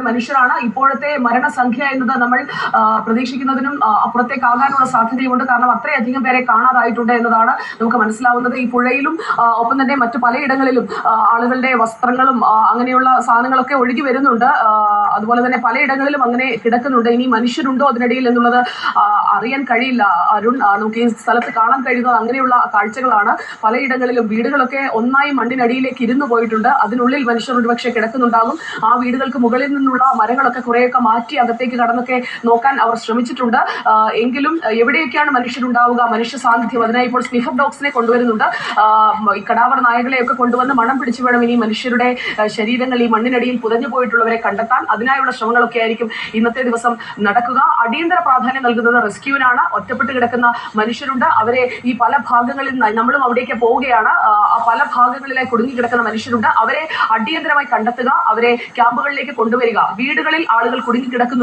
മനുഷ്യരാണ്. ഇപ്പോഴത്തെ മരണസംഖ്യ എന്നത് നമ്മൾ പ്രതീക്ഷിക്കുന്നതിനും അപ്പുറത്തേക്കാകാനുള്ള സാധ്യതയുണ്ട് കാരണം അത്രയധികം പേരെ കാണാതായിട്ടുണ്ട് എന്നതാണ് നമുക്ക് മനസ്സിലാവുന്നത്. ഈ പുഴയിലും ഒപ്പം തന്നെ മറ്റു പലയിടങ്ങളിലും ആളുകളുടെ വസ്ത്രങ്ങളും അങ്ങനെയുള്ള സാധനങ്ങളൊക്കെ ഒഴുകി വരുന്നുണ്ട്. അതുപോലെ തന്നെ പലയിടങ്ങളിലും അങ്ങനെ കിടക്കുന്നുണ്ട്. ഇനി മനുഷ്യരുണ്ടോ അതിനിടയിൽ എന്നുള്ളത് അറിയാൻ കഴിയില്ല. അരുൺ നമുക്ക് ഈ സ്ഥലത്ത് കാണാൻ കഴിയുന്നത് അങ്ങനെയുള്ള കാഴ്ചകളാണ്. പലയിടങ്ങളിലും വീടുകളൊക്കെ ഒന്നായി മണ്ണിനടിയിലേക്ക് ഇരുന്നു പോയിട്ടുണ്ട്. അതിനുള്ളിൽ മനുഷ്യർ ഒരുപക്ഷെ കിടക്കുന്നുണ്ടാകും. ആ വീടുകൾക്ക് മുകളിൽ നിന്നുള്ള മരങ്ങളൊക്കെ കുറേയൊക്കെ മാറ്റി അകത്തേക്ക് കടന്നൊക്കെ നോക്കാൻ അവർ ശ്രമിച്ചിട്ടുണ്ട്. എങ്കിലും എവിടെയൊക്കെയാണ് മനുഷ്യരുണ്ടാവുക? മനുഷ്യ സാന്നിധ്യം അതിനായി ഇപ്പോൾ സ്നിഫർ ഡോഗ്സിനെ കൊണ്ടുവരുന്നുണ്ട്. ഈ കടാവർ നായകളെയൊക്കെ കൊണ്ടുവന്ന് മണം പിടിച്ചു വേണം ഇനി മനുഷ്യരുടെ ശരീരങ്ങൾ ഈ മണ്ണിനടിയിൽ പുതഞ്ഞു പോയിട്ടുള്ളവരെ കണ്ടെത്താൻ. അതിനായുള്ള ശ്രമങ്ങളൊക്കെ ആയിരിക്കും ഇന്നത്തെ ദിവസം നടക്കുക. അടിയന്തര പ്രാധാന്യം നൽകുന്നത് റെസ്ക്യൂവിനാണ് ഒറ്റപ്പെട്ട് കിടക്കുന്ന മനുഷ്യരുണ്ട്. അവരെ ഈ പല ഭാഗങ്ങളിൽ നമ്മളും അവിടേക്ക് പോവുകയാണ്. പല ഭാഗങ്ങളിലായി കുടുങ്ങി കിടക്കുന്ന മനുഷ്യരുണ്ട്. അവരെ അടിയന്തരമായി കണ്ടെത്തുക. അവരെ ക്യാമ്പുകളിലേക്ക് കൊണ്ടുവരിക. വീടുകളിൽ ആളുകൾ കുടുങ്ങി കിടക്കുന്നു.